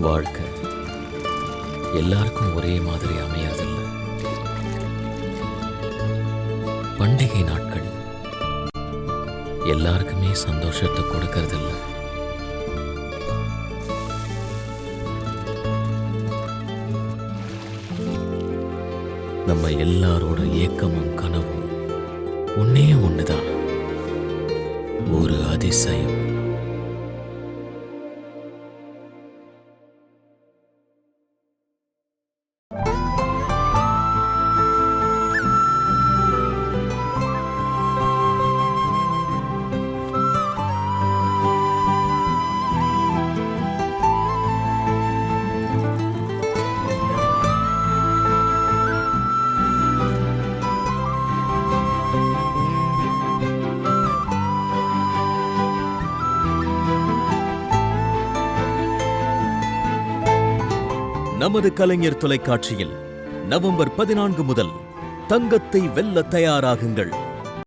வாழ்க்கை எல்லாருக்கும் ஒரே மாதிரி அமையறதில்ல. பண்டிகை நாட்கள் எல்லாருக்குமே சந்தோஷத்தை கொடுக்கறதில்லை. நம்ம எல்லாரோட ஏக்கமும் கனவும் ஒன்னே ஒண்ணுதான். ஒரு அதிசயம். நமது கலைஞர் தொலைக்காட்சியில் நவம்பர் பதினான்கு முதல் தங்கத்தை வெல்ல தயாராகுங்கள்.